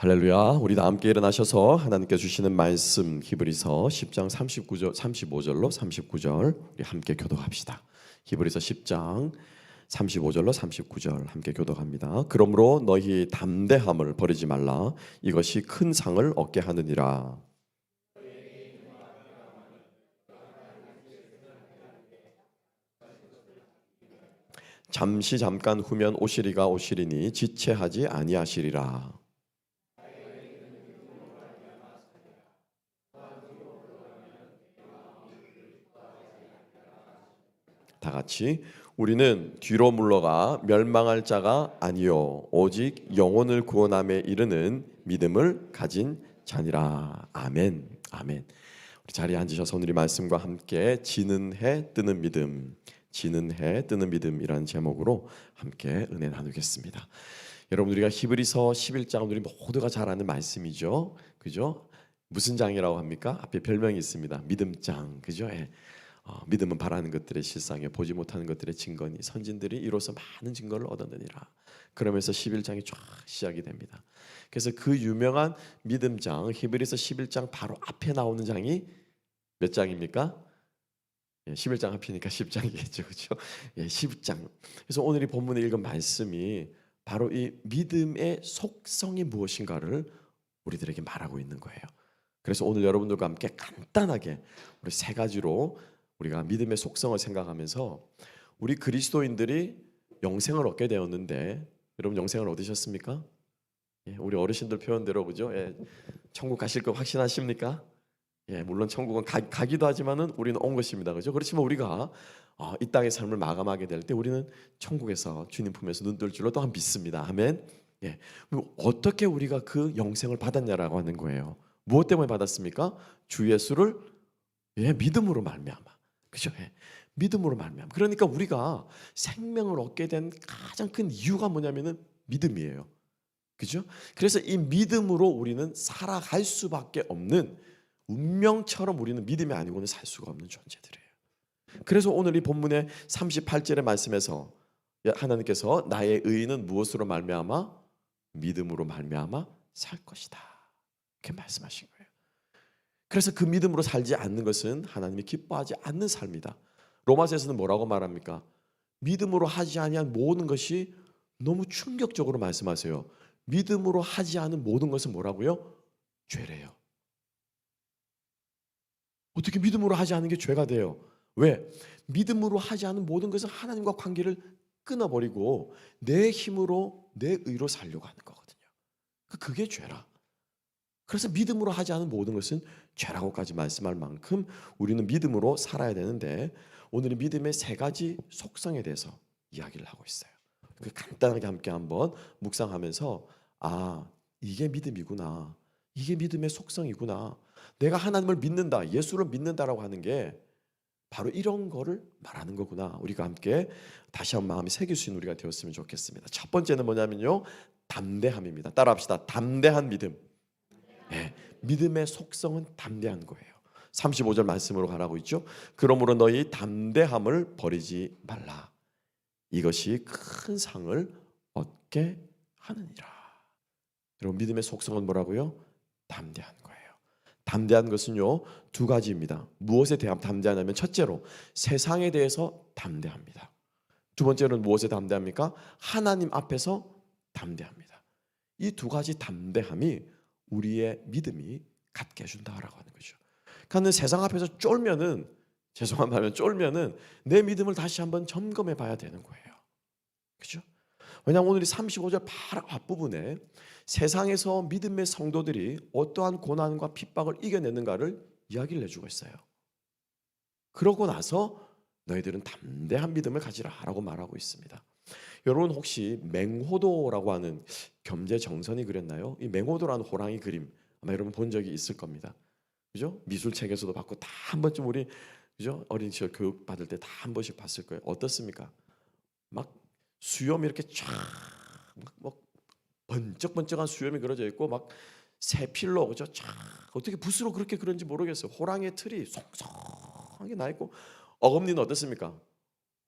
할렐루야. 우리 다 함께 일어나셔서 하나님께 주시는 말씀 히브리서 10장 39절 35절로 39절 우리 함께 교독합시다. 히브리서 10장 35절로 39절 함께 교독합니다. 그러므로 너희 담대함을 버리지 말라. 이것이 큰 상을 얻게 하느니라. 잠시 잠깐 후면 오시리가 오시리니 지체하지 아니하시리라. 다 같이 우리는 뒤로 물러가 멸망할 자가 아니요 오직 영혼을 구원함에 이르는 믿음을 가진 자니라. 아멘. 아멘. 우리 자리에 앉으셔서 오늘 이 말씀과 함께 지는 해 뜨는 믿음 지는 해 뜨는 믿음이라는 제목으로 함께 은혜 나누겠습니다. 여러분 우리가 히브리서 11장 우리 모두가 잘 아는 말씀이죠. 그죠? 무슨 장이라고 합니까? 앞에 별명이 있습니다. 믿음장. 그죠? 예. 어, 믿음은 바라는 것들의 실상에 보지 못하는 것들의 증거니 선진들이 이로써 많은 증거를 얻었느니라. 그러면서 11장이 쫙 시작이 됩니다. 그래서 그 유명한 믿음장 히브리서 11장 바로 앞에 나오는 장이 몇 장입니까? 예, 11장 앞이니까 10장이겠죠. 그렇죠? 예, 10장. 그래서 오늘 이 본문에 읽은 말씀이 바로 이 믿음의 속성이 무엇인가를 우리들에게 말하고 있는 거예요. 그래서 오늘 여러분들과 함께 간단하게 우리 세 가지로 우리가 믿음의 속성을 생각하면서 우리 그리스도인들이 영생을 얻게 되었는데 여러분 영생을 얻으셨습니까? 예, 우리 어르신들 표현대로 그죠? 예, 천국 가실 거 확신하십니까? 예, 물론 천국은 가, 가기도 하지만은 우리는 온 것입니다, 그죠? 그렇지만 우리가 어, 이 땅의 삶을 마감하게 될 때 우리는 천국에서 주님 품에서 눈뜰 줄로 또한 믿습니다. 아멘. 예, 어떻게 우리가 그 영생을 받았냐라고 하는 거예요. 무엇 때문에 받았습니까? 주 예수를 예, 믿음으로 말미암아. 그죠? 예. 믿음으로 말미암아. 그러니까 우리가 생명을 얻게 된 가장 큰 이유가 뭐냐면은 믿음이에요. 그죠? 그래서 이 믿음으로 우리는 살아갈 수밖에 없는 운명처럼 우리는 믿음이 아니고는 살 수가 없는 존재들이에요. 그래서 오늘 이 본문의 38절의 말씀에서 하나님께서 나의 의인은 무엇으로 말미암아 믿음으로 말미암아 살 것이다. 이렇게 말씀하신 거예요. 그래서 그 믿음으로 살지 않는 것은 하나님이 기뻐하지 않는 삶이다. 로마서에서는 뭐라고 말합니까? 믿음으로 하지 아니한 모든 것이 너무 충격적으로 말씀하세요. 믿음으로 하지 않은 모든 것은 뭐라고요? 죄래요. 어떻게 믿음으로 하지 않은 게 죄가 돼요? 왜? 믿음으로 하지 않은 모든 것은 하나님과 관계를 끊어버리고 내 힘으로 내 의로 살려고 하는 거거든요. 그게 죄라. 그래서 믿음으로 하지 않은 모든 것은 죄라고까지 말씀할 만큼 우리는 믿음으로 살아야 되는데 오늘은 믿음의 세 가지 속성에 대해서 이야기를 하고 있어요. 그 간단하게 함께 한번 묵상하면서 아 이게 믿음이구나. 이게 믿음의 속성이구나. 내가 하나님을 믿는다, 예수를 믿는다라고 하는 게 바로 이런 거를 말하는 거구나. 우리가 함께 다시 한 마음에 새길 수 있는 우리가 되었으면 좋겠습니다. 첫 번째는 뭐냐면요, 담대함입니다. 따라합시다. 담대한 믿음. 네, 믿음의 속성은 담대한 거예요. 35절 말씀으로 가라고 있죠. 그러므로 너희 담대함을 버리지 말라. 이것이 큰 상을 얻게 하느니라. 여러분 믿음의 속성은 뭐라고요? 담대한 거예요. 담대한 것은요 두 가지입니다. 무엇에 대한 담대하냐면 첫째로 세상에 대해서 담대합니다. 두 번째로는 무엇에 담대합니까? 하나님 앞에서 담대합니다. 이 두 가지 담대함이 우리의 믿음이 갖게 해준다라고 하는 거죠. 그러니까 세상 앞에서 쫄면은 죄송한 말면 쫄면은 내 믿음을 다시 한번 점검해 봐야 되는 거예요. 그죠? 왜냐하면 오늘 이 35절 바로 앞부분에 세상에서 믿음의 성도들이 어떠한 고난과 핍박을 이겨내는가를 이야기를 해주고 있어요. 그러고 나서 너희들은 담대한 믿음을 가지라라고 말하고 있습니다. 여러분 혹시 맹호도라고 하는 겸재 정선이 그렸나요? 이 맹호도라는 호랑이 그림 아마 여러분 본 적이 있을 겁니다. 그죠? 미술책에서도 봤고 다 한 번쯤 우리 그죠? 어린 시절 교육 받을 때 다 한 번씩 봤을 거예요. 어떻습니까? 막 수염이 이렇게 쫙막 번쩍번쩍한 수염이 그려져 있고 막 세필로 그죠? 쫙 어떻게 붓으로 그렇게 그런지 모르겠어요. 호랑이의 틀이 송송하게 나 있고 어금니는 어떻습니까?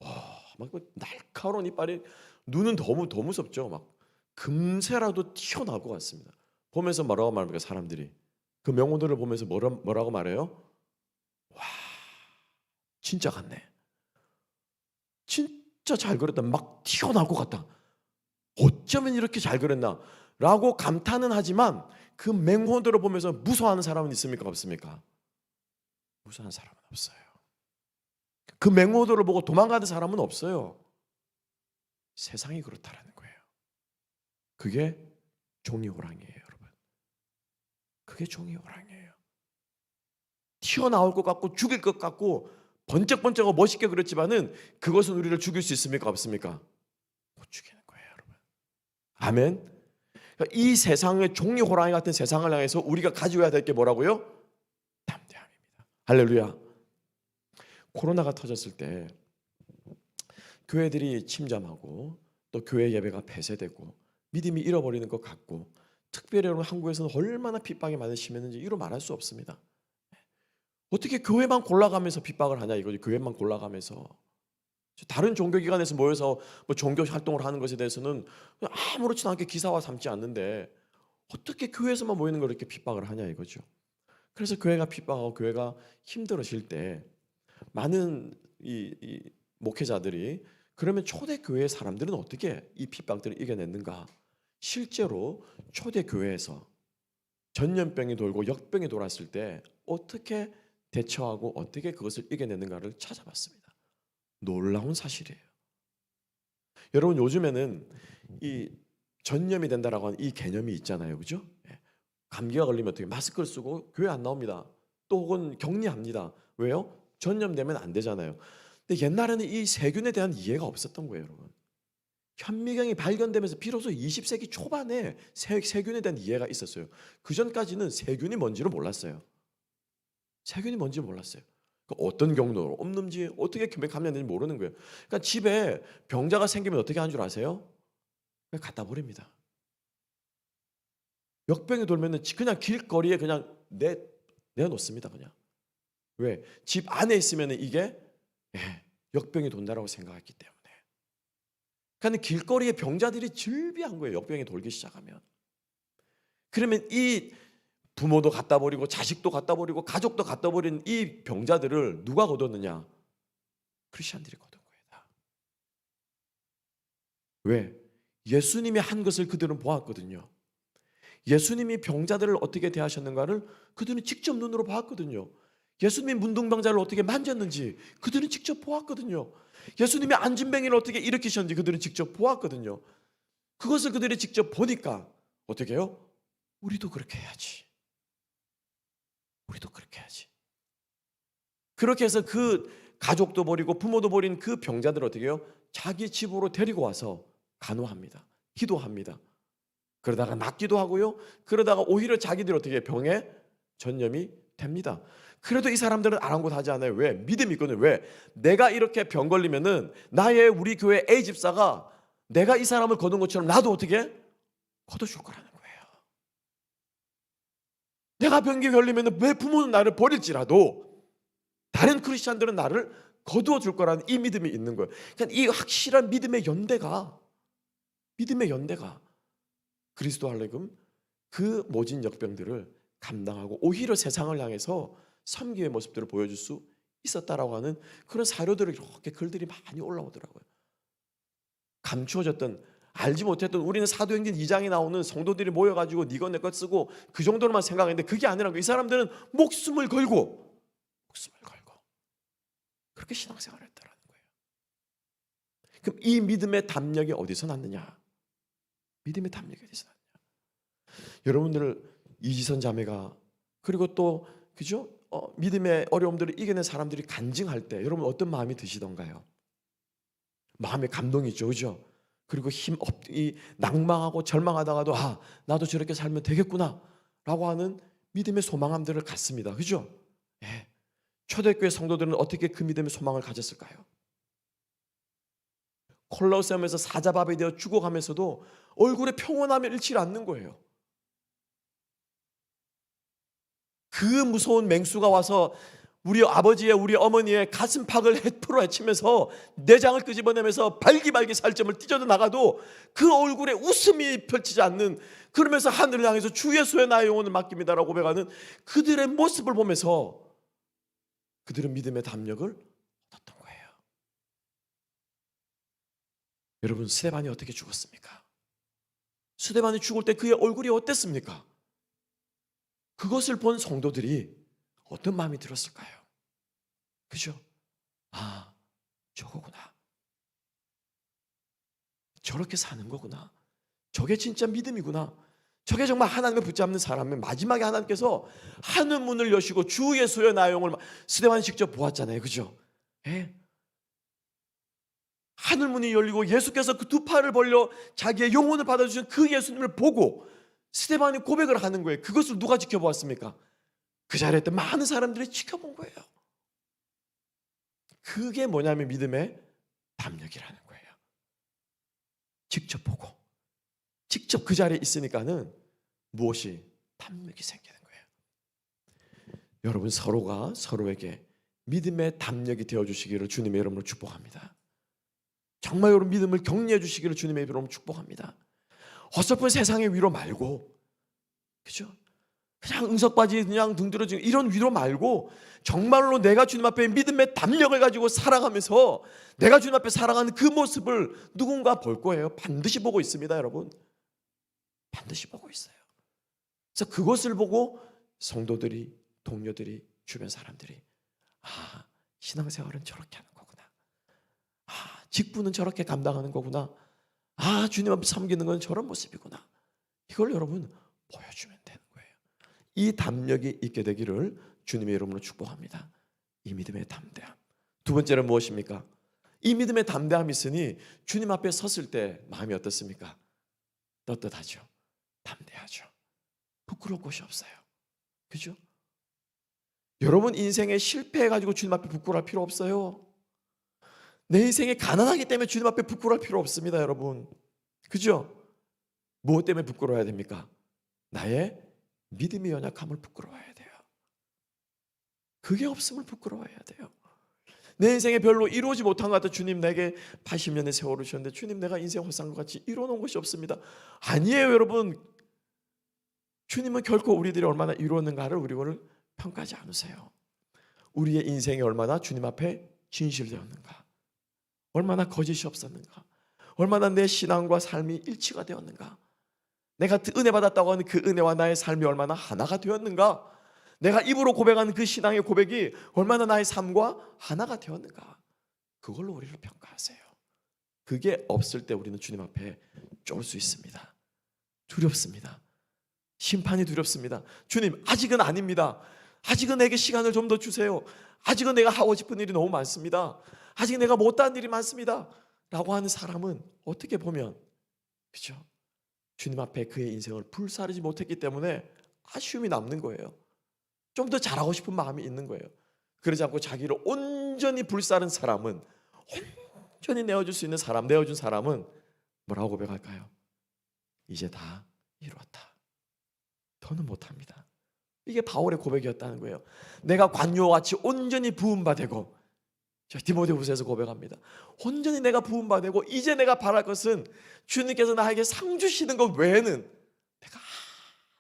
와, 막 날카로운 이빨이 눈은 너무 더 무섭죠. 막 금세라도 튀어나올 것 같습니다. 보면서 뭐라고 말합니까 사람들이 그 명호들을 보면서 뭐라, 뭐라고 말해요? 와 진짜 같네. 진짜 잘 그렸다. 막 튀어나올 것 같다. 어쩌면 이렇게 잘 그렸나? 라고 감탄은 하지만 그 맹호들을 보면서 무서워하는 사람은 있습니까? 없습니까? 무서워하는 사람은 없어요. 그 맹호들을 보고 도망가는 사람은 없어요. 세상이 그렇다라는 거예요. 그게 종이 호랑이에요, 여러분. 그게 종이 호랑이에요. 튀어나올 것 같고 죽일 것 같고 번쩍번쩍하고 멋있게 그렸지만은 그것은 우리를 죽일 수 있습니까? 없습니까? 못 죽이는 거예요, 여러분. 아멘. 그러니까 이 세상의 종이 호랑이 같은 세상을 향해서 우리가 가져야 될 게 뭐라고요? 담대함입니다. 할렐루야. 코로나가 터졌을 때 교회들이 침잠하고 또 교회 예배가 폐쇄되고 믿음이 잃어버리는 것 같고 특별히 한국에서는 얼마나 핍박이 많이 심했는지 이루 말할 수 없습니다. 어떻게 교회만 골라가면서 핍박을 하냐 이거지 교회만 골라가면서 다른 종교기관에서 모여서 뭐 종교 활동을 하는 것에 대해서는 아무렇지도 않게 기사화 삼지 않는데 어떻게 교회에서만 모이는 걸 이렇게 핍박을 하냐 이거죠. 그래서 교회가 핍박하고 교회가 힘들어질 때 많은 이, 이 목회자들이 그러면 초대 교회 사람들은 어떻게 이 핍박들을 이겨냈는가? 실제로 초대 교회에서 전염병이 돌고 역병이 돌았을 때 어떻게 대처하고 어떻게 그것을 이겨내는가를 찾아봤습니다. 놀라운 사실이에요. 여러분 요즘에는 이 전염이 된다라고 하는 이 개념이 있잖아요. 그죠? 예. 감기가 걸리면 어떻게 마스크를 쓰고 교회 안 나옵니다. 또 혹은 격리합니다. 왜요? 전염되면 안 되잖아요. 근데 옛날에는 이 세균에 대한 이해가 없었던 거예요, 여러분. 현미경이 발견되면서 비로소 20세기 초반에 세, 세균에 대한 이해가 있었어요. 그 전까지는 세균이 뭔지를 몰랐어요. 세균이 뭔지 몰랐어요. 그 어떤 경로로 없는지 어떻게 감염되는지 모르는 거예요. 그러니까 집에 병자가 생기면 어떻게 하는 줄 아세요? 그냥 갖다 버립니다. 역병이 돌면은 그냥 길거리에 그냥 내 내놓습니다. 그냥 왜? 집 안에 있으면 이게 예, 역병이 돈다라고 생각했기 때문에. 그러니까 길거리에 병자들이 즐비한 거예요. 역병이 돌기 시작하면. 그러면 이 부모도 갖다 버리고 자식도 갖다 버리고 가족도 갖다 버린 이 병자들을 누가 거뒀느냐? 크리스천들이 거둔 거예요. 다. 왜? 예수님이 한 것을 그들은 보았거든요. 예수님이 병자들을 어떻게 대하셨는가를 그들은 직접 눈으로 보았거든요. 예수님이 문둥병자를 어떻게 만졌는지 그들은 직접 보았거든요. 예수님이 안진뱅이를 어떻게 일으키셨는지 그들은 직접 보았거든요. 그것을 그들이 직접 보니까 어떻게 해요? 우리도 그렇게 해야지. 우리도 그렇게 해야지. 그렇게 해서 그 가족도 버리고 부모도 버린 그 병자들 어떻게 해요? 자기 집으로 데리고 와서 간호합니다. 기도합니다. 그러다가 낫기도 하고요. 그러다가 오히려 자기들 어떻게 병에 전염이 됩니다. 그래도 이 사람들은 아랑곳하지 않아요. 왜? 믿음이 있거든요. 왜? 내가 이렇게 병 걸리면은 나의 우리 교회 A 집사가 내가 이 사람을 거둔 것처럼 나도 어떻게 거둬줄 거라는 거예요. 내가 병기 걸리면은 왜 부모는 나를 버릴지라도 다른 크리스천들은 나를 거두어 줄 거라는 이 믿음이 있는 거예요. 그러니까 이 확실한 믿음의 연대가 믿음의 연대가 그리스도 할례금 그 모진 역병들을 감당하고 오히려 세상을 향해서 섬기의 모습들을 보여줄 수 있었다라고 하는 그런 사료들을 이렇게 글들이 많이 올라오더라고요. 감추어졌던 알지 못했던 우리는 사도행전 2장에 나오는 성도들이 모여가지고 니거 내 것 쓰고 그 정도로만 생각했는데 그게 아니라고 이 사람들은 목숨을 걸고 목숨을 걸고 그렇게 신앙생활을 했다라는 거예요. 그럼 이 믿음의 담력이 어디서 났느냐? 믿음의 담력이 어디서 났느냐? 여러분들 이지선 자매가 그리고 또 그죠? 어, 믿음의 어려움들을 이겨낸 사람들이 간증할 때 여러분 어떤 마음이 드시던가요? 마음에 감동이 있죠, 그죠? 그리고 힘 없, 이 낭망하고 절망하다가도 아 나도 저렇게 살면 되겠구나라고 하는 믿음의 소망함들을 갖습니다, 그죠? 예. 초대교회 성도들은 어떻게 그 믿음의 소망을 가졌을까요? 콜로세움에서 사자밥이 되어 죽어가면서도 얼굴에 평온함이 잃지 않는 거예요. 그 무서운 맹수가 와서 우리 아버지의 우리 어머니의 가슴팍을 해프로 헤치면서 내장을 끄집어내면서 발기발기 살점을 찢어져 나가도 그 얼굴에 웃음이 펼치지 않는 그러면서 하늘을 향해서 주 예수의 나의 영혼을 맡깁니다라고 고백하는 그들의 모습을 보면서 그들은 믿음의 담력을 얻었던 거예요. 여러분 스데반이 어떻게 죽었습니까? 스데반이 죽을 때 그의 얼굴이 어땠습니까? 그것을 본 성도들이 어떤 마음이 들었을까요? 그죠? 아, 저거구나. 저렇게 사는 거구나. 저게 진짜 믿음이구나. 저게 정말 하나님을 붙잡는 사람은 마지막에 하나님께서 하늘 문을 여시고 주 예수의 나용을 스데반이 직접 보았잖아요. 그죠? 예? 하늘 문이 열리고 예수께서 그 두 팔을 벌려 자기의 영혼을 받아주신 그 예수님을 보고 스데반이 고백을 하는 거예요. 그것을 누가 지켜보았습니까? 그 자리에 있던 많은 사람들이 지켜본 거예요. 그게 뭐냐면 믿음의 담력이라는 거예요. 직접 보고 직접 그 자리에 있으니까는 무엇이 담력이 생기는 거예요. 여러분 서로가 서로에게 믿음의 담력이 되어 주시기를 주님의 이름으로 축복합니다. 정말 여러분 믿음을 격려해 주시기를 주님의 이름으로 축복합니다. 어설픈 세상의 위로 말고 그죠? 그냥 응석바지 그냥 등들어지는 이런 위로 말고 정말로 내가 주님 앞에 믿음의 담력을 가지고 살아가면서 내가 주님 앞에 살아가는 그 모습을 누군가 볼 거예요. 반드시 보고 있습니다, 여러분. 반드시 보고 있어요. 그래서 그것을 보고 성도들이, 동료들이, 주변 사람들이 아, 신앙생활은 저렇게 하는 거구나. 아, 직분은 저렇게 감당하는 거구나. 아, 주님 앞에 섬기는 건 저런 모습이구나. 이걸 여러분 보여주면 되는 거예요. 이 담력이 있게 되기를 주님의 이름으로 축복합니다. 이 믿음의 담대함. 두 번째는 무엇입니까? 이 믿음의 담대함이 있으니 주님 앞에 섰을 때 마음이 어떻습니까? 떳떳하죠. 담대하죠. 부끄러울 것이 없어요. 그죠? 여러분 인생에 실패해 가지고 주님 앞에 부끄러울 필요 없어요. 내 인생에 가난하기 때문에 주님 앞에 부끄러울 필요 없습니다, 여러분. 그죠? 무엇 때문에 부끄러워야 됩니까? 나의 믿음의 연약함을 부끄러워해야 돼요. 그게 없음을 부끄러워해야 돼요. 내 인생에 별로 이루어지 못한 것 같아 주님 내게 80년의 세월을 주셨는데 주님 내가 인생 것 같이 이루어놓은 것이 없습니다. 아니에요 여러분. 주님은 결코 우리들이 얼마나 이루었는가를 우리를 평가하지 않으세요. 우리의 인생이 얼마나 주님 앞에 진실되었는가. 얼마나 거짓이 없었는가. 얼마나 내 신앙과 삶이 일치가 되었는가. 내가 은혜 받았다고 하는 그 은혜와 나의 삶이 얼마나 하나가 되었는가. 내가 입으로 고백하는 그 신앙의 고백이 얼마나 나의 삶과 하나가 되었는가. 그걸로 우리를 평가하세요. 그게 없을 때 우리는 주님 앞에 쫄 수 있습니다. 두렵습니다. 심판이 두렵습니다. 주님, 아직은 아닙니다. 아직은 내게 시간을 좀 더 주세요. 아직은 내가 하고 싶은 일이 너무 많습니다. 아직 내가 못한 일이 많습니다. 라고 하는 사람은 어떻게 보면 그죠? 주님 앞에 그의 인생을 불사르지 못했기 때문에 아쉬움이 남는 거예요. 좀 더 잘하고 싶은 마음이 있는 거예요. 그러지 않고 자기를 온전히 불사른 사람은 온전히 내어줄 수 있는 사람, 내어준 사람은 뭐라고 고백할까요? 이제 다 이루었다. 더는 못합니다. 이게 바울의 고백이었다는 거예요. 내가 관요와 같이 온전히 자, 디모데후서에서 고백합니다. 온전히 내가 부음 받고 이제 내가 바랄 것은 주님께서 나에게 상 주시는 것 외에는 내가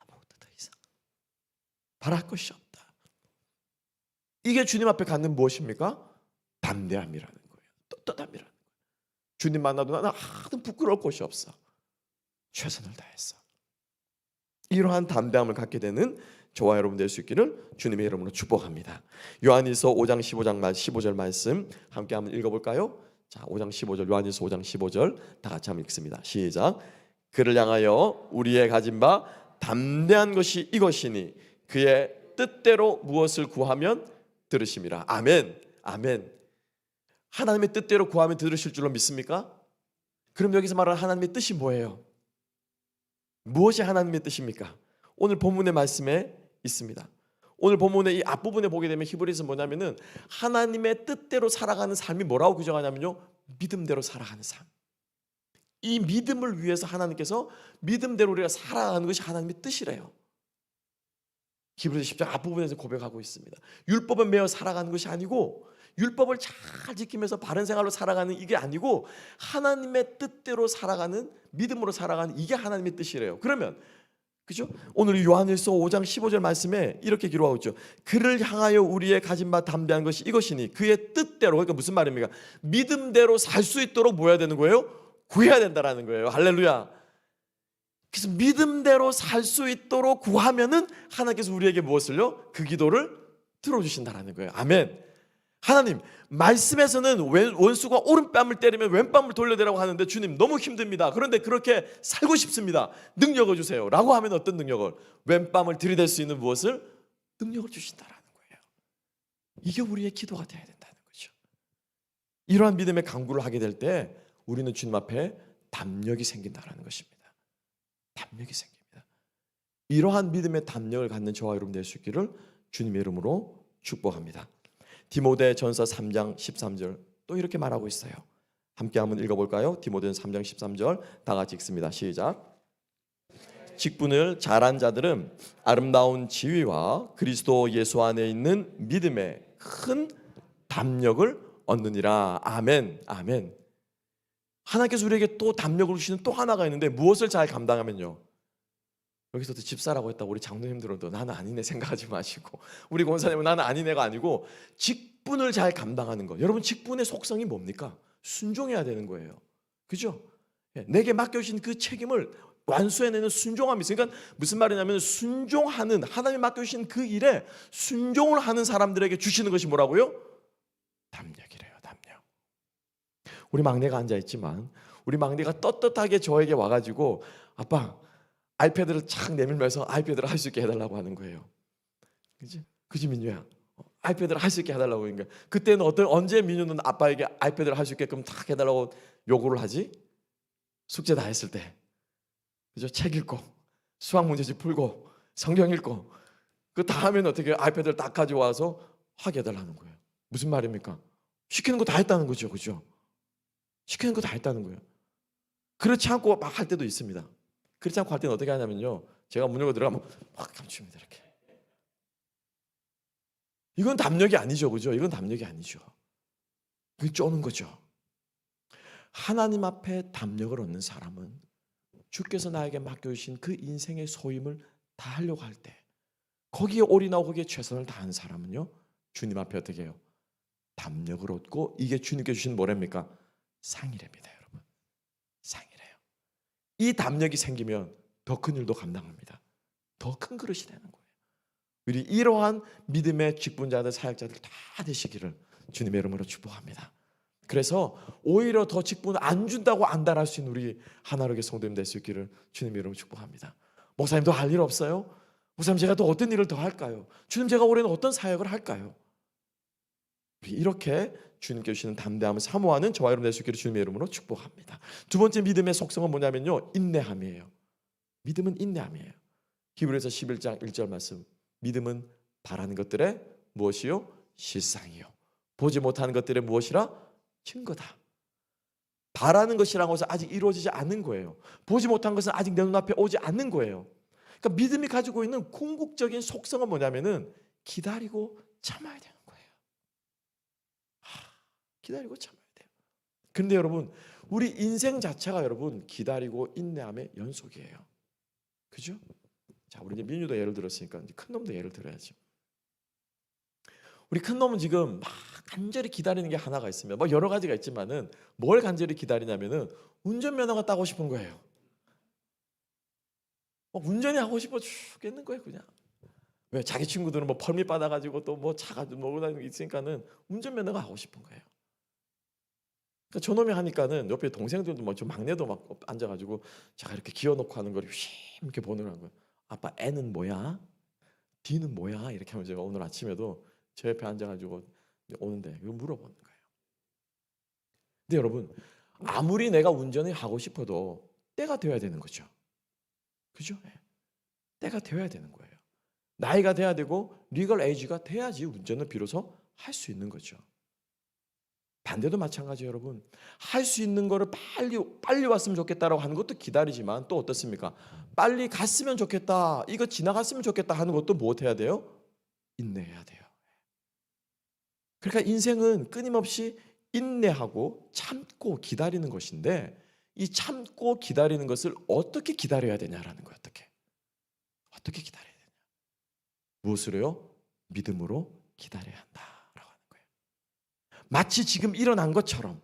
아무것도 더 이상 바랄 것이 없다. 이게 주님 앞에 갖는 무엇입니까? 담대함이라는 거예요. 떳떳함이라는 거예요. 주님 만나도 나는 하나도 부끄러울 것이 없어. 최선을 다했어. 이러한 담대함을 갖게 되는 저와 여러분 될 수 있기를 주님의 이름으로 축복합니다. 요한일서 5장 15장 말 15절 말씀 함께 한번 읽어볼까요? 자, 5장 15절 요한일서 5장 15절 다 같이 한번 읽습니다. 시작. 그를 향하여 우리의 가진 바 담대한 것이 이것이니 그의 뜻대로 무엇을 구하면 들으심이라. 아멘. 아멘. 하나님의 뜻대로 구하면 들으실 줄로 믿습니까? 그럼 여기서 말하는 하나님의 뜻이 뭐예요? 무엇이 하나님의 뜻입니까? 오늘 본문의 말씀에 있습니다. 오늘 본문의 이 앞부분에 보게 되면 히브리서 뭐냐면은 하나님의 뜻대로 살아가는 삶이 뭐라고 규정하냐면요. 믿음대로 살아가는 삶. 이 믿음을 위해서 하나님께서 믿음대로 우리가 살아가는 것이 하나님의 뜻이래요. 히브리서 10장 앞부분에서 고백하고 있습니다. 율법은 매어 살아가는 것이 아니고 율법을 잘 지키면서 바른 생활로 살아가는 이게 아니고 하나님의 뜻대로 살아가는 믿음으로 살아가는 이게 하나님의 뜻이래요. 그러면 그죠? 오늘 요한일서 5장 15절 말씀에 이렇게 기록하고 있죠. 그를 향하여 우리의 가진 바 담대한 것이 이것이니 그의 뜻대로 그러니까 무슨 말입니까? 믿음대로 살 수 있도록 뭐 해야 되는 거예요? 구해야 된다라는 거예요. 할렐루야. 그래서 믿음대로 살 수 있도록 구하면은 하나님께서 우리에게 무엇을요? 그 기도를 들어주신다라는 거예요. 아멘. 하나님 말씀에서는 왼- 원수가 오른뺨을 때리면 왼뺨을 돌려대라고 하는데 주님 너무 힘듭니다. 그런데 그렇게 살고 싶습니다. 능력을 주세요. 라고 하면 어떤 능력을? 왼뺨을 들이댈 수 있는 무엇을? 능력을 주신다라는 거예요. 이게 우리의 기도가 되어야 된다는 거죠. 이러한 믿음의 강구를 하게 될 때 우리는 주님 앞에 담력이 생긴다라는 것입니다. 담력이 생깁니다. 이러한 믿음의 담력을 갖는 저와 여러분 될 수 있기를 주님의 이름으로 축복합니다. 디모데 전서 3장 13절 또 이렇게 말하고 있어요. 함께 한번 읽어볼까요? 디모데 3장 13절 다 같이 읽습니다. 시작. 직분을 잘한 자들은 아름다운 지위와 그리스도 예수 안에 있는 믿음의 큰 담력을 얻느니라. 아멘. 아멘. 하나님께서 우리에게 또 담력을 주시는 또 하나가 있는데 무엇을 잘 감당하면요. 여기서도 집사라고 했다고 우리 장로님들도 나는 아니네 생각하지 마시고 우리 권사님은 나는 아니네가 아니고 직분을 잘 감당하는 거. 여러분 직분의 속성이 뭡니까? 순종해야 되는 거예요. 그죠? 예, 내게 맡겨주신 그 책임을 완수해내는 순종함이 있어요. 그러니까 무슨 말이냐면 순종하는 하나님이 맡겨주신 그 일에 순종을 하는 사람들에게 주시는 것이 뭐라고요? 담력이래요. 담력. 우리 막내가 앉아 있지만 우리 막내가 떳떳하게 저에게 와가지고 아빠 아이패드를 착 내밀면서 아이패드를 할 수 있게 해달라고 하는 거예요. 그지? 그지 민유야. 어, 아이패드를 할 수 있게 해달라고 그러니까 그때는 어떤 언제 민유는 아빠에게 아이패드를 할 수 있게끔 탁 해달라고 요구를 하지? 숙제 다 했을 때, 그죠? 책 읽고 수학 문제집 풀고 성경 읽고 그 다음에는 어떻게 아이패드를 딱 가지고 와서 하게 해달라는 거예요. 무슨 말입니까? 시키는 거 다 했다는 거죠, 그죠? 시키는 거 다 했다는 거예요. 그렇지 않고 막 할 때도 있습니다. 그렇지 않고 할 때는 어떻게 하냐면요. 제가 문 열고 들어가면 확 감춥니다. 이렇게. 이건 담력이 아니죠. 그죠? 이건 담력이 아니죠. 이건 쪼는 거죠. 하나님 앞에 담력을 얻는 사람은 주께서 나에게 맡겨주신 그 인생의 소임을 다 하려고 할 때 거기에 올인하고 거기에 최선을 다하는 사람은요. 주님 앞에 어떻게 해요? 담력을 얻고 이게 주님께 주신 뭐랍니까? 상이랍니다. 이 담력이 생기면 더 큰 일도 감당합니다. 더 큰 그릇이 되는 거예요. 우리 이러한 믿음의 직분자들, 사역자들 다 되시기를 주님의 이름으로 축복합니다. 그래서 오히려 더 직분을 안 준다고 안달할 수 있는 우리 하나로의 성도님 될 수 있기를 주님의 이름으로 축복합니다. 목사님 더할일 없어요? 목사님 제가 또 어떤 일을 더 할까요? 주님 제가 올해는 어떤 사역을 할까요? 이렇게 주님께 주시는 담대함을 사모하는 저와 여러분 될수 있기를 주님의 이름으로 축복합니다. 두 번째 믿음의 속성은 뭐냐면요. 인내함이에요. 믿음은 인내함이에요. 히브리서 11장 1절 말씀. 믿음은 바라는 것들의 무엇이요? 실상이요. 보지 못하는 것들의 무엇이라? 증거다. 바라는 것이라는 것은 아직 이루어지지 않는 거예요. 보지 못한 것은 아직 내 눈앞에 오지 않는 거예요. 그러니까 믿음이 가지고 있는 궁극적인 속성은 뭐냐면은 기다리고 참아야 거예요. 하, 기다리고 참아야 돼요. 그런데 여러분, 우리 인생 자체가 여러분 기다리고 인내함의 연속이에요. 그죠? 자, 우리 이제 민유도 예를 들었으니까 이제 큰 놈도 예를 들어야죠. 우리 큰 놈은 지금 막 간절히 기다리는 게 하나가 있습니다. 뭐 여러 가지가 있지만은 뭘 간절히 기다리냐면은 운전면허가 따고 싶은 거예요. 막 운전이 하고 싶어 죽겠는 거예요, 그냥. 왜 자기 친구들은 뭐 펄밋 받아가지고 또 뭐 차가 뭐고 다니는 게 있으니까는 운전면허가 하고 싶은 거예요. 그러니까 저놈이 하니까는 옆에 동생들도 뭐저 막내도 막 앉아가지고 제가 이렇게 기어놓고 하는 걸 휘 이렇게 거예요. 아빠 N은 뭐야? D는 뭐야? 이렇게 하면 제가 오늘 아침에도 제 옆에 앉아가지고 오는데 이거 물어보는 거예요. 근데 여러분 아무리 내가 운전을 하고 싶어도 때가 되어야 되는 거죠. 그죠? 예. 때가 되어야 되는 거예요. 나이가 돼야 되고 리걸 에이지가 돼야지 운전을 비로소 할 수 있는 거죠. 반대도 마찬가지 여러분. 할 수 있는 거를 빨리 빨리 왔으면 좋겠다라고 하는 것도 기다리지만 또 어떻습니까? 빨리 갔으면 좋겠다. 이거 지나갔으면 좋겠다 하는 것도 무엇 해야 돼요? 인내해야 돼요. 그러니까 인생은 끊임없이 인내하고 참고 기다리는 것인데 이 참고 기다리는 것을 어떻게 기다려야 되냐라는 거예요. 어떻게? 어떻게 기다려야 되냐? 무엇으로요? 믿음으로 기다려야 거예요. 마치 지금 일어난 것처럼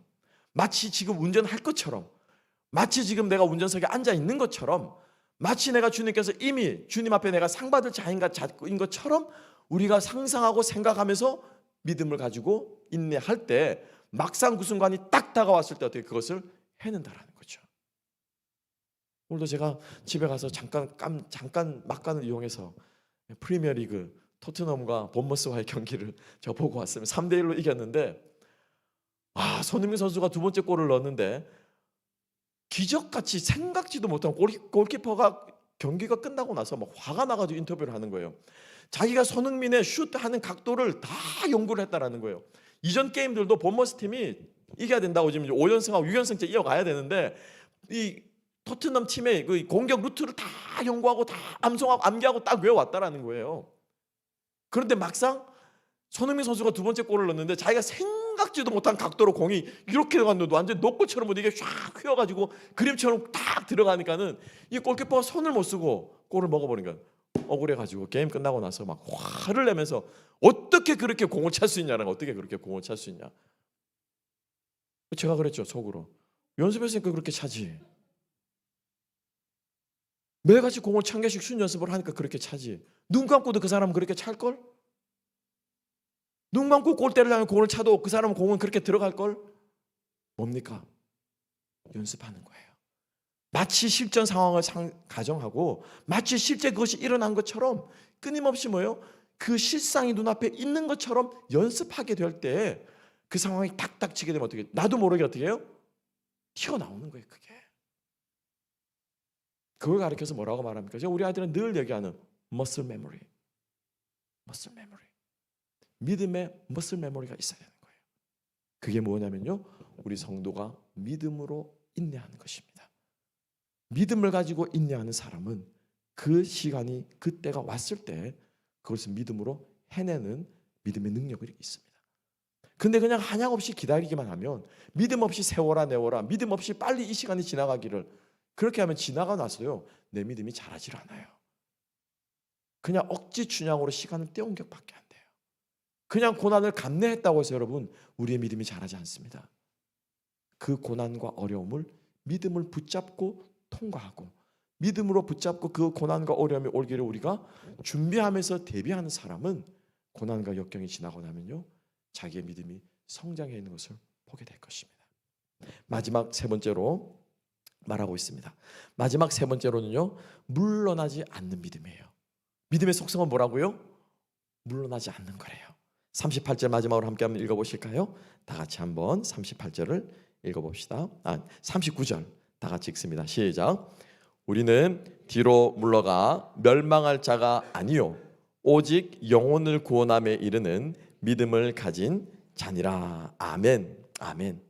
마치 지금 운전할 것처럼 마치 지금 내가 운전석에 앉아 있는 것처럼 마치 내가 주님께서 이미 주님 앞에 내가 상 받을 자인 것처럼 우리가 상상하고 생각하면서 믿음을 가지고 인내할 때 막상 그 순간이 딱 다가왔을 때 어떻게 그것을 해낸다라는 거죠. 오늘도 제가 집에 가서 잠깐 깜, 잠깐 막간을 이용해서 프리미어리그 토트넘과 본머스와의 경기를 저 보고 왔습니다. 3대 1로 이겼는데 아, 손흥민 선수가 두 번째 골을 넣었는데 기적같이 생각지도 못한 골, 골키퍼가 경기가 끝나고 나서 막 화가 나가지고 인터뷰를 하는 거예요. 자기가 손흥민의 슛하는 각도를 다 연구를 했다라는 거예요. 이전 게임들도 본머스 팀이 이겨야 된다고 지금 5연승하고 6연승째 이어가야 되는데 이 토트넘 팀의 그 공격 루트를 다 연구하고 다 암송하고 암기하고 딱 외워왔다라는 거예요. 그런데 막상 손흥민 선수가 두 번째 골을 넣었는데 자기가 생 각지도 못한 각도로 공이 이렇게 들어갔는데 완전 노골처럼 이게 쫙 휘어가지고 그림처럼 딱 들어가니까는 이 골키퍼가 손을 못 쓰고 골을 먹어버리니까 억울해가지고 게임 끝나고 나서 막 화를 내면서 어떻게 그렇게 공을 찰 수 있냐는 어떻게 그렇게 공을 찰 수 있냐. 제가 그랬죠 속으로. 연습했으니까 그렇게 차지. 매일같이 공을 천 개씩 슛 연습을 하니까 그렇게 차지. 눈 감고도 그 사람은 그렇게 찰걸? 눈 감고 골대를 향해 공을 차도 그 사람은 공은 그렇게 들어갈 걸? 뭡니까? 연습하는 거예요 마치 실전 상황을 상, 가정하고 마치 실제 그것이 일어난 것처럼 끊임없이 뭐요? 그 실상이 눈앞에 있는 것처럼 연습하게 될 때 그 상황이 탁탁 치게 되면 어떻게 나도 모르게 어떻게 해요? 튀어나오는 거예요 그게 그걸 가르쳐서 뭐라고 말합니까? 제가 우리 아이들은 늘 얘기하는 muscle memory muscle memory 믿음의 muscle memory가 있어야 되는 거예요 그게 뭐냐면요 우리 성도가 믿음으로 인내하는 것입니다 믿음을 가지고 인내하는 사람은 그 시간이 그때가 왔을 때 그것을 믿음으로 해내는 믿음의 능력이 있습니다. 근데 그냥 한약 없이 기다리기만 하면 믿음 없이 세워라 내워라 믿음 없이 빨리 이 시간이 지나가기를 그렇게 하면 지나가 나서요 내 믿음이 자라질 않아요. 그냥 억지 춘향으로 시간을 때운 격밖에 안. 그냥 고난을 감내했다고 해서 여러분 우리의 믿음이 자라지 않습니다. 그 고난과 어려움을 믿음을 붙잡고 통과하고 믿음으로 붙잡고 그 고난과 어려움이 올기를 우리가 준비하면서 대비하는 사람은 고난과 역경이 지나고 나면요 자기의 믿음이 성장해 있는 것을 보게 될 것입니다. 마지막 세 번째로 말하고 있습니다. 마지막 세 번째로는요 물러나지 않는 믿음이에요. 믿음의 속성은 뭐라고요? 물러나지 않는 거래요. 38절 마지막으로 함께 한번 읽어보실까요? 다 같이 한번 38절을 읽어봅시다. 아 39절 다 같이 읽습니다. 시작. 우리는 뒤로 물러가 멸망할 자가 아니요 오직 영혼을 구원함에 이르는 믿음을 가진 자니라. 아멘. 아멘.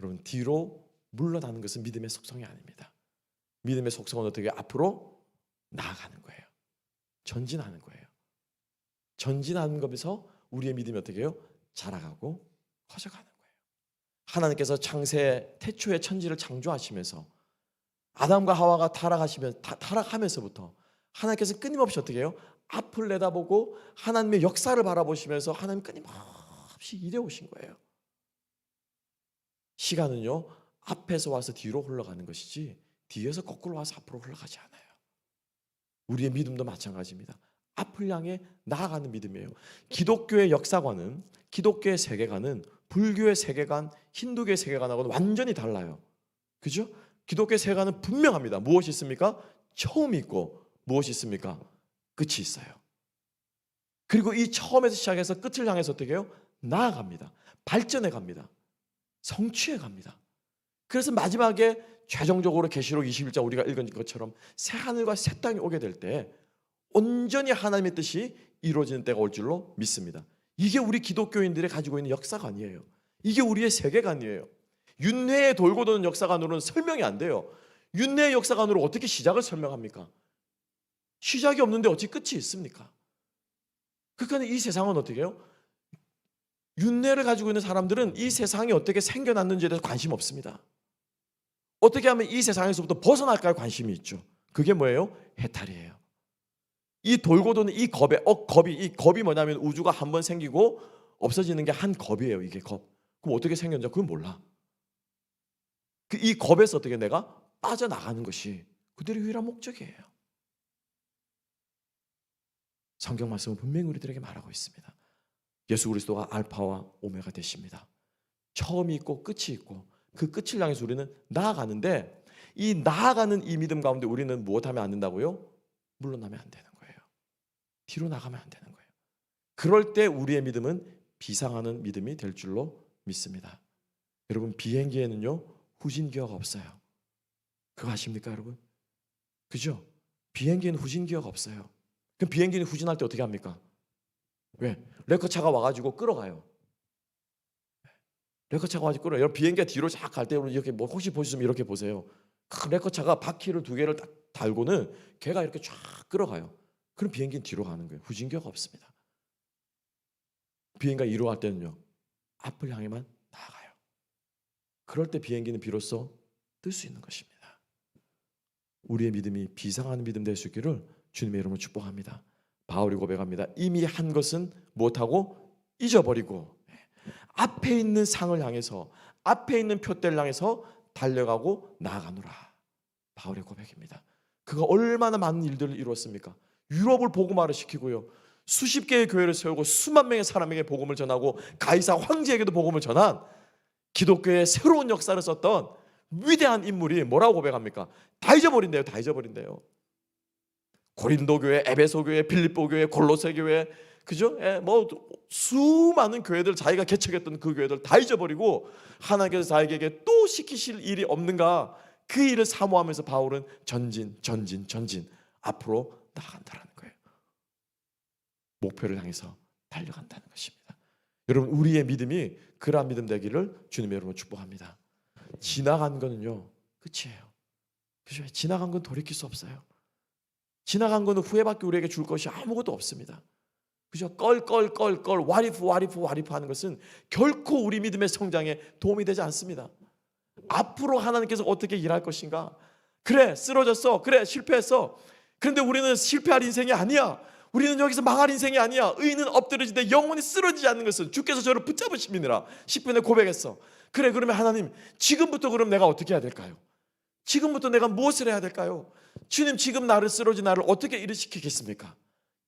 여러분 뒤로 물러나는 것은 믿음의 속성이 아닙니다. 믿음의 속성은 어떻게 앞으로 나아가는 거예요. 전진하는 거예요. 전진하는 것에서 우리의 믿음이 어떻게 해요? 자라가고 커져가는 거예요. 하나님께서 창세 태초의 천지를 창조하시면서 아담과 하와가 타락하시면 타, 타락하면서부터 하나님께서 끊임없이 어떻게 해요? 앞을 내다보고 하나님의 역사를 바라보시면서 하나님 끊임없이 일해 오신 거예요. 시간은요 앞에서 와서 뒤로 흘러가는 것이지 뒤에서 거꾸로 와서 앞으로 흘러가지 않아요. 우리의 믿음도 마찬가지입니다. 앞을 향해 나아가는 믿음이에요. 기독교의 역사관은 기독교의 세계관은 불교의 세계관, 힌두교의 세계관하고는 완전히 달라요. 그죠? 기독교의 세계관은 분명합니다. 무엇이 있습니까? 처음이 있고 무엇이 있습니까? 끝이 있어요. 그리고 이 처음에서 시작해서 끝을 향해서 어떻게 해요? 나아갑니다. 발전해 갑니다. 성취해 갑니다. 그래서 마지막에 최종적으로 계시록 21장 우리가 읽은 것처럼 새 하늘과 새 땅이 오게 될 때 온전히 하나님의 뜻이 이루어지는 때가 올 줄로 믿습니다. 이게 우리 기독교인들이 가지고 있는 역사관이에요. 이게 우리의 세계관이에요. 윤회의 돌고 도는 역사관으로는 설명이 안 돼요. 윤회의 역사관으로 어떻게 시작을 설명합니까? 시작이 없는데 어찌 끝이 있습니까? 그러니까 이 세상은 어떻게 해요? 윤회를 가지고 있는 사람들은 이 세상이 어떻게 생겨났는지에 대해서 관심 없습니다. 어떻게 하면 이 세상에서부터 벗어날까요? 관심이 있죠. 그게 뭐예요? 해탈이에요. 이 돌고 도는 이 겁에 어 겁이 이 겁이 뭐냐면 우주가 한 번 생기고 없어지는 게 한 겁이에요. 이게 겁. 그럼 어떻게 생겼는지 그건 몰라. 그 이 겁에서 어떻게 내가 빠져나가는 것이 그들의 유일한 목적이에요. 성경 말씀은 분명히 우리들에게 말하고 있습니다. 예수 그리스도가 알파와 오메가 되십니다. 처음이 있고 끝이 있고 그 끝을 향해서 우리는 나아가는데 이 나아가는 이 믿음 가운데 우리는 무엇하면 안 된다고요? 물러나면 안 되는. 뒤로 나가면 안 되는 거예요. 그럴 때 우리의 믿음은 비상하는 믿음이 될 줄로 믿습니다. 여러분 비행기에는요 후진기어가 없어요. 그거 아십니까 여러분? 그죠? 비행기에는 후진기어가 없어요. 그럼 비행기는 후진할 때 어떻게 합니까? 왜? 레커차가 와가지고 끌어가요. 레커차가 와가지고 끌어요. 여러분 비행기가 뒤로 쫙 갈 때 이렇게 뭐 혹시 보셨으면 이렇게 보세요. 큰 레커차가 바퀴를 두 개를 딱 달고는 걔가 이렇게 쫙 끌어가요. 그럼 비행기는 뒤로 가는 거예요. 후진기어가 없습니다. 비행기가 이로 갈 때는요. 앞을 향해만 나아가요. 그럴 때 비행기는 비로소 뜰 수 있는 것입니다. 우리의 믿음이 비상하는 믿음 될 수 있기를 주님의 이름으로 축복합니다. 바울이 고백합니다. 이미 한 것은 못하고 잊어버리고 앞에 있는 상을 향해서 앞에 있는 표대를 향해서 달려가고 나아가노라. 바울의 고백입니다. 그가 얼마나 많은 일들을 이루었습니까? 유럽을 복음화를 시키고요. 수십 개의 교회를 세우고 수만 명의 사람에게 복음을 전하고 가이사 황제에게도 복음을 전한 기독교의 새로운 역사를 썼던 위대한 인물이 뭐라고 고백합니까? 다 잊어버린대요. 다 잊어버린대요. 고린도 교회, 에베소 교회, 빌립보 교회, 골로새 교회, 그죠? 예, 뭐 수많은 교회들 자기가 개척했던 그 교회들 다 잊어버리고 하나님께서 자기에게 또 시키실 일이 없는가? 그 일을 사모하면서 바울은 전진, 전진, 전진 앞으로 나간다라는 거예요. 목표를 향해서 달려간다는 것입니다. 여러분 우리의 믿음이 그러한 믿음 되기를 주님의 이름으로 축복합니다. 지나간 거는요 끝이에요. 그죠? 지나간 건 돌이킬 수 없어요. 지나간 거는 후회밖에 우리에게 줄 것이 아무것도 없습니다. 그죠? 껄껄껄껄 와리프 와리프 와리프 하는 것은 결코 우리 믿음의 성장에 도움이 되지 않습니다. 앞으로 하나님께서 어떻게 일할 것인가? 그래 쓰러졌어. 그래 실패했어. 그런데 우리는 실패할 인생이 아니야. 우리는 여기서 망할 인생이 아니야. 의인은 엎드려지되 영원히 쓰러지지 않는 것은 주께서 저를 붙잡으심이니라. 10분에 고백했어. 그래 그러면 하나님 지금부터 그럼 내가 어떻게 해야 될까요? 지금부터 내가 무엇을 해야 될까요? 주님 지금 나를 쓰러진 나를 어떻게 일으키겠습니까?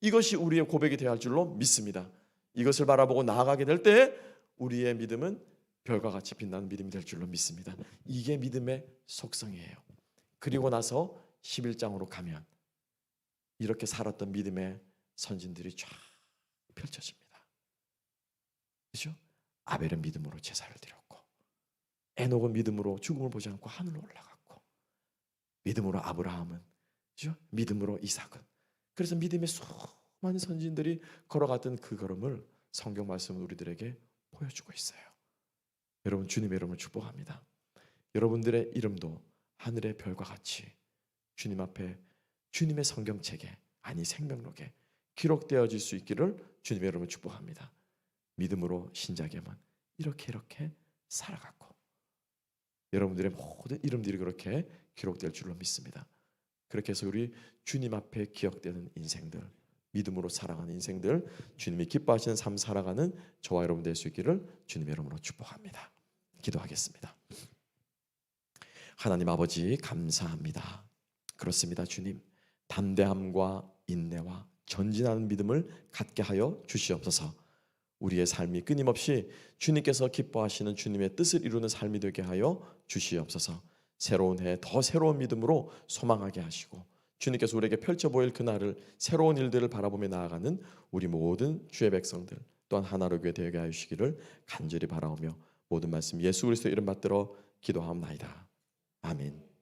이것이 우리의 고백이 되어야 할 줄로 믿습니다. 이것을 바라보고 나아가게 될 때 우리의 믿음은 별과 같이 빛나는 믿음이 될 줄로 믿습니다. 이게 믿음의 속성이에요. 그리고 나서 11장으로 가면 이렇게 살았던 믿음의 선진들이 쫙 펼쳐집니다. 그죠? 아벨은 믿음으로 제사를 드렸고 에녹은 믿음으로 죽음을 보지 않고 하늘로 올라갔고 믿음으로 아브라함은 그죠? 믿음으로 이삭은 그래서 믿음의 수많은 선진들이 걸어갔던 그 걸음을 성경 말씀은 우리들에게 보여주고 있어요. 여러분 주님의 이름을 축복합니다. 여러분들의 이름도 하늘의 별과 같이 주님 앞에 주님의 성경책에 아니 생명록에 기록되어질 수 있기를 주님의 이름을 축복합니다. 믿음으로 신자겸은 이렇게 이렇게 살아갔고 여러분들의 모든 이름들이 그렇게 기록될 줄로 믿습니다. 그렇게 해서 우리 주님 앞에 기억되는 인생들, 믿음으로 살아가는 인생들, 주님이 기뻐하시는 삶 살아가는 저와 여러분 될 수 있기를 주님의 이름으로 축복합니다. 기도하겠습니다. 하나님 아버지 감사합니다. 그렇습니다, 주님. 담대함과 인내와 전진하는 믿음을 갖게 하여 주시옵소서. 우리의 삶이 끊임없이 주님께서 기뻐하시는 주님의 뜻을 이루는 삶이 되게 하여 주시옵소서. 새로운 해더 새로운 믿음으로 소망하게 하시고 주님께서 우리에게 펼쳐 보일 그날을 새로운 일들을 바라보며 나아가는 우리 모든 주의 백성들 또한 하나로 교회 되게 하시기를 간절히 바라오며 모든 말씀 예수 그리스도 이름 받들어 기도하옵나이다. 아멘.